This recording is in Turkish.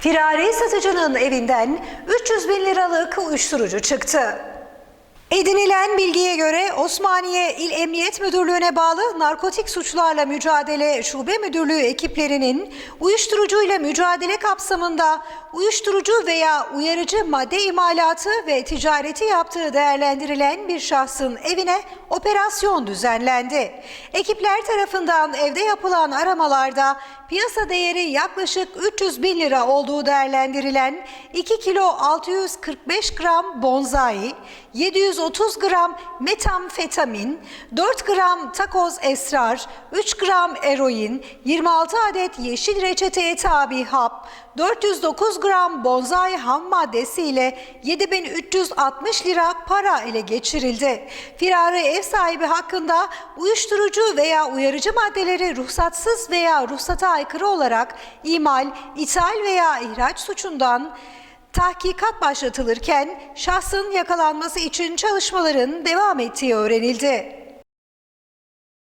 Firari satıcının evinden 300 bin liralık uyuşturucu çıktı. Edinilen bilgiye göre Osmaniye İl Emniyet Müdürlüğü'ne bağlı Narkotik Suçlarla Mücadele Şube Müdürlüğü ekiplerinin uyuşturucuyla mücadele kapsamında uyuşturucu veya uyarıcı madde imalatı ve ticareti yaptığı değerlendirilen bir şahsın evine operasyon düzenlendi. Ekipler tarafından evde yapılan aramalarda piyasa değeri yaklaşık 300 bin lira olduğu değerlendirilen 2 kilo 645 gram bonzai, 730 gram metamfetamin, 4 gram takoz esrar, 3 gram eroin, 26 adet yeşil reçeteye tabi hap, 409 gram bonzai ham maddesi ile 7360 lira para ele geçirildi. Firari ev sahibi hakkında uyuşturucu veya uyarıcı maddeleri ruhsatsız veya ruhsata aykırı olarak imal, ithal veya ihraç suçundan tahkikat başlatılırken şahsın yakalanması için çalışmaların devam ettiği öğrenildi.